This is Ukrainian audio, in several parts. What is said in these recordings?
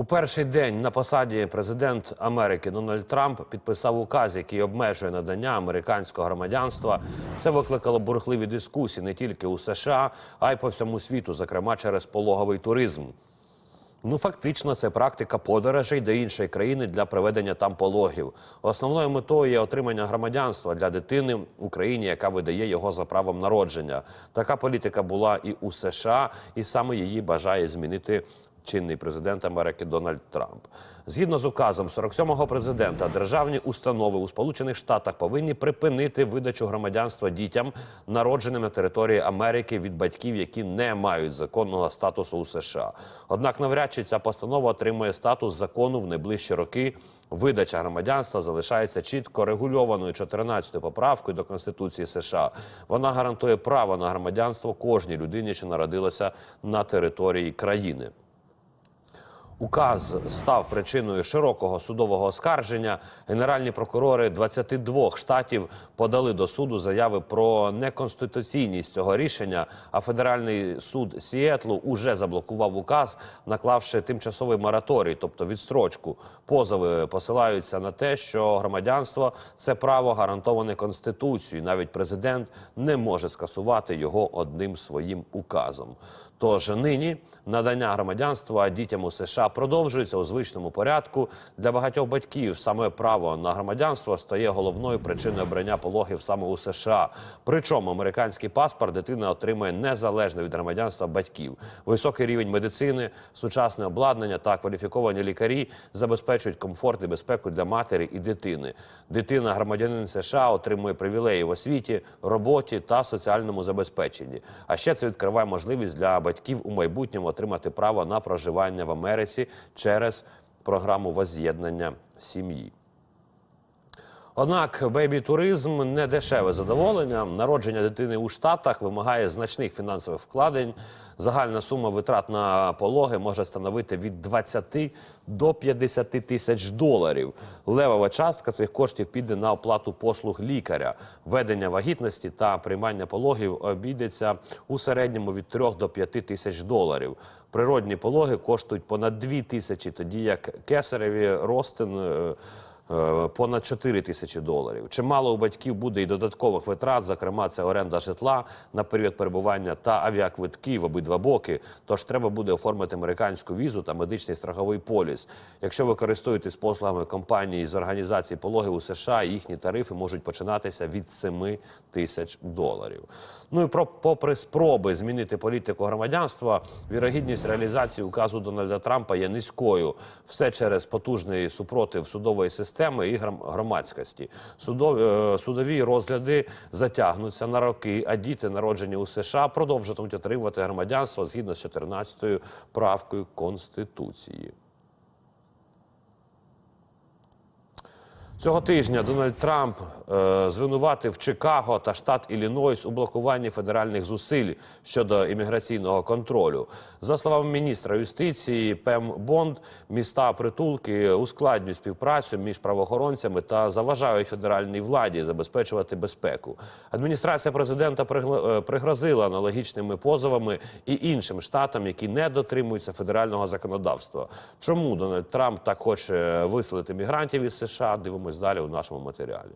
У перший день на посаді президент Америки Дональд Трамп підписав указ, який обмежує надання американського громадянства. Це викликало бурхливі дискусії не тільки у США, а й по всьому світу, зокрема через пологовий туризм. Ну, фактично, це практика подорожей до іншої країни для проведення там пологів. Основною метою є отримання громадянства для дитини в Україні, яка видає його за правом народження. Така політика була і у США, і саме її бажає змінити чинний президент Америки Дональд Трамп. Згідно з указом 47-го президента, державні установи у Сполучених Штатах повинні припинити видачу громадянства дітям, народженим на території Америки від батьків, які не мають законного статусу у США. Однак, навряд чи ця постанова отримує статус закону в найближчі роки. Видача громадянства залишається чітко регульованою 14-ю поправкою до Конституції США. Вона гарантує право на громадянство кожній людині, що народилася на території країни. Указ став причиною широкого судового оскарження. Генеральні прокурори 22 штатів подали до суду заяви про неконституційність цього рішення. А федеральний суд Сіетлу уже заблокував указ, наклавши тимчасовий мораторій, тобто відстрочку. Позови посилаються на те, що громадянство це право гарантоване конституцією. Навіть президент не може скасувати його одним своїм указом. Тож нині надання громадянства дітям у США продовжується у звичному порядку. Для багатьох батьків саме право на громадянство стає головною причиною обрання пологів саме у США. Причому американський паспорт дитина отримує незалежно від громадянства батьків. Високий рівень медицини, сучасне обладнання та кваліфіковані лікарі забезпечують комфорт і безпеку для матері і дитини. Дитина громадянин США отримує привілеї в освіті, роботі та соціальному забезпеченні. А ще це відкриває можливість для батьків у майбутньому отримати право на проживання в Америці через програму возз'єднання сім'ї. Однак бейбі-туризм не дешеве задоволення. Народження дитини у Штатах вимагає значних фінансових вкладень. Загальна сума витрат на пологи може становити від 20 до 50 тисяч доларів. Левова частка цих коштів піде на оплату послуг лікаря. Ведення вагітності та приймання пологів обійдеться у середньому від 3 до 5 тисяч доларів. Природні пологи коштують понад 2 тисячі, тоді як кесареві ростин. Е, понад 4 тисячі доларів. Чимало у батьків буде і додаткових витрат, зокрема, це оренда житла на період перебування та авіаквитки в обидва боки. Тож треба буде оформити американську візу та медичний страховий поліс. Якщо ви користуєтесь послугами компанії з організації пологів у США, їхні тарифи можуть починатися від 7 тисяч доларів. Ну і про попри спроби змінити політику громадянства, вірогідність реалізації указу Дональда Трампа є низькою. Все через потужний супротив судової системи і гром- громадськості. Судові, е, судові розгляди затягнуться на роки, а діти, народжені у США, продовжатимуть отримувати громадянство згідно з 14 правкою Конституції. Цього тижня Дональд Трамп е, звинуватив Чикаго та штат Іллінойс у блокуванні федеральних зусиль щодо імміграційного контролю. За словами міністра юстиції Пем Бонд, міста притулки ускладнюють співпрацю між правоохоронцями та заважають федеральній владі забезпечувати безпеку. Адміністрація президента е, пригрозила аналогічними позовами і іншим штатам, які не дотримуються федерального законодавства. Чому Дональд Трамп так хоче виселити мігрантів із США? Дивимось далі у нашому матеріалі.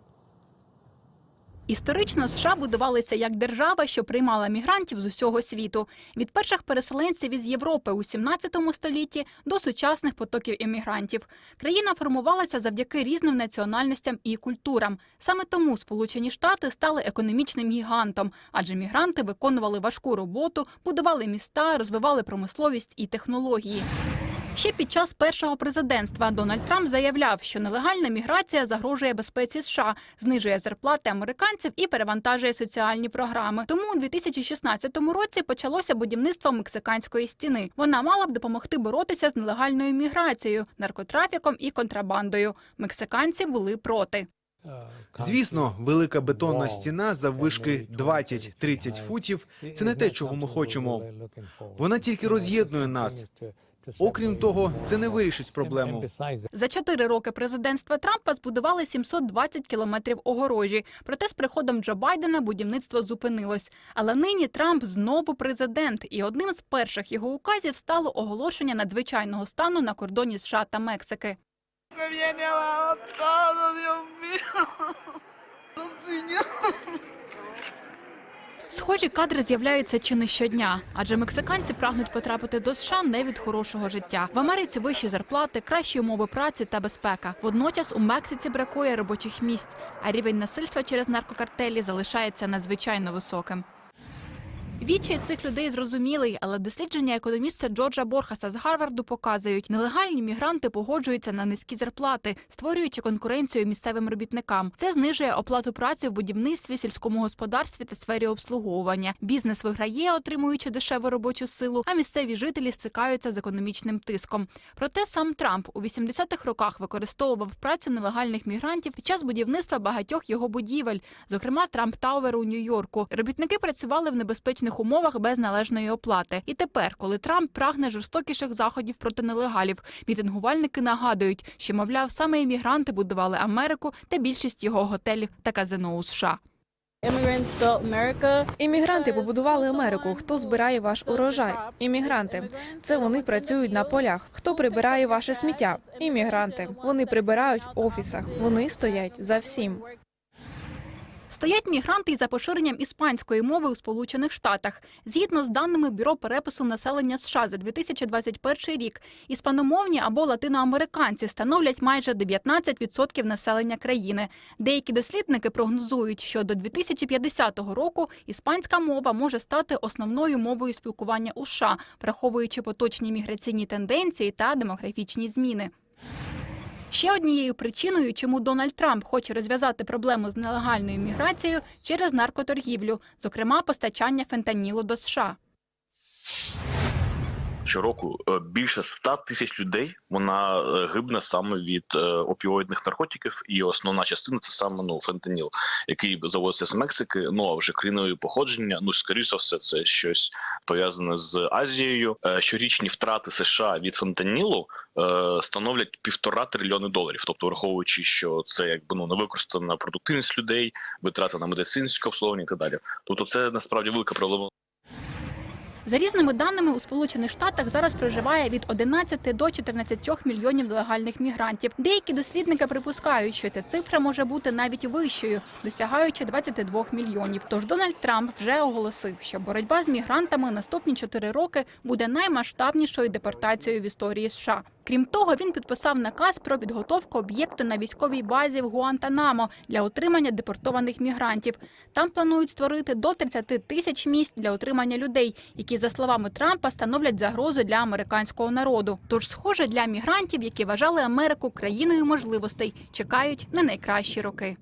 Історично США будувалися як держава, що приймала мігрантів з усього світу від перших переселенців із Європи у 17 столітті до сучасних потоків іммігрантів. Країна формувалася завдяки різним національностям і культурам. Саме тому Сполучені Штати стали економічним гігантом, адже мігранти виконували важку роботу, будували міста, розвивали промисловість і технології. Ще під час першого президентства Дональд Трамп заявляв, що нелегальна міграція загрожує безпеці США, знижує зарплати американців і перевантажує соціальні програми. Тому у 2016 році почалося будівництво мексиканської стіни. Вона мала б допомогти боротися з нелегальною міграцією, наркотрафіком і контрабандою. Мексиканці були проти. Звісно, велика бетонна стіна заввишки 20-30 футів це не те, чого ми хочемо. Вона тільки роз'єднує нас. Окрім того, це не вирішить проблему. За чотири роки президентства Трампа збудували 720 кілометрів огорожі. Проте з приходом Джо Байдена будівництво зупинилось. Але нині Трамп знову президент, і одним з перших його указів стало оголошення надзвичайного стану на кордоні США та Мексики. Схожі кадри з'являються чи не щодня, адже мексиканці прагнуть потрапити до США не від хорошого життя. В Америці вищі зарплати, кращі умови праці та безпека. Водночас у Мексиці бракує робочих місць, а рівень насильства через наркокартелі залишається надзвичайно високим. Відчай цих людей зрозумілий, але дослідження економіста Джорджа Борхаса з Гарварду показують, нелегальні мігранти погоджуються на низькі зарплати, створюючи конкуренцію місцевим робітникам. Це знижує оплату праці в будівництві, сільському господарстві та сфері обслуговування. Бізнес виграє, отримуючи дешеву робочу силу, а місцеві жителі стикаються з економічним тиском. Проте сам Трамп у 80-х роках використовував працю нелегальних мігрантів під час будівництва багатьох його будівель, зокрема Трамп Тауер у Нью-Йорку. Робітники працювали в небезпечних умовах без належної оплати. І тепер, коли Трамп прагне жорстокіших заходів проти нелегалів, мітингувальники нагадують, що мовляв саме іммігранти будували Америку та більшість його готелів та казино у США. Іммігранти побудували Америку. Хто збирає ваш урожай? Іммігранти. Це вони працюють на полях. Хто прибирає ваше сміття? Іммігранти. Вони прибирають в офісах. Вони стоять за всім. Стоять мігранти і за поширенням іспанської мови у Сполучених Штатах. Згідно з даними Бюро перепису населення США за 2021 рік, іспаномовні або латиноамериканці становлять майже 19% населення країни. Деякі дослідники прогнозують, що до 2050 року іспанська мова може стати основною мовою спілкування у США, враховуючи поточні міграційні тенденції та демографічні зміни. Ще однією причиною, чому Дональд Трамп хоче розв'язати проблему з нелегальною міграцією через наркоторгівлю, зокрема постачання фентанілу до США. Щороку е, більше 100 тисяч людей вона е, гибне саме від е, опіоїдних наркотиків, і основна частина це саме ну фентаніл, який завозиться з Мексики. Ну а вже країною походження. Ну скоріш за все, це щось пов'язане з Азією. Щорічні втрати США від фентанілу становлять півтора трильйони доларів. Тобто, враховуючи, що це якби ну невикористана продуктивність людей, витрати на медицинське обслуговування і так далі. Тобто, це насправді велика проблема. За різними даними, у Сполучених Штатах зараз проживає від 11 до 14 мільйонів нелегальних мігрантів. Деякі дослідники припускають, що ця цифра може бути навіть вищою, досягаючи 22 мільйонів. Тож Дональд Трамп вже оголосив, що боротьба з мігрантами наступні 4 роки буде наймасштабнішою депортацією в історії США. Крім того, він підписав наказ про підготовку об'єкту на військовій базі в Гуантанамо для отримання депортованих мігрантів. Там планують створити до 30 тисяч місць для отримання людей, які, за словами Трампа, становлять загрозу для американського народу. Тож, схоже, для мігрантів, які вважали Америку країною можливостей, чекають не найкращі роки.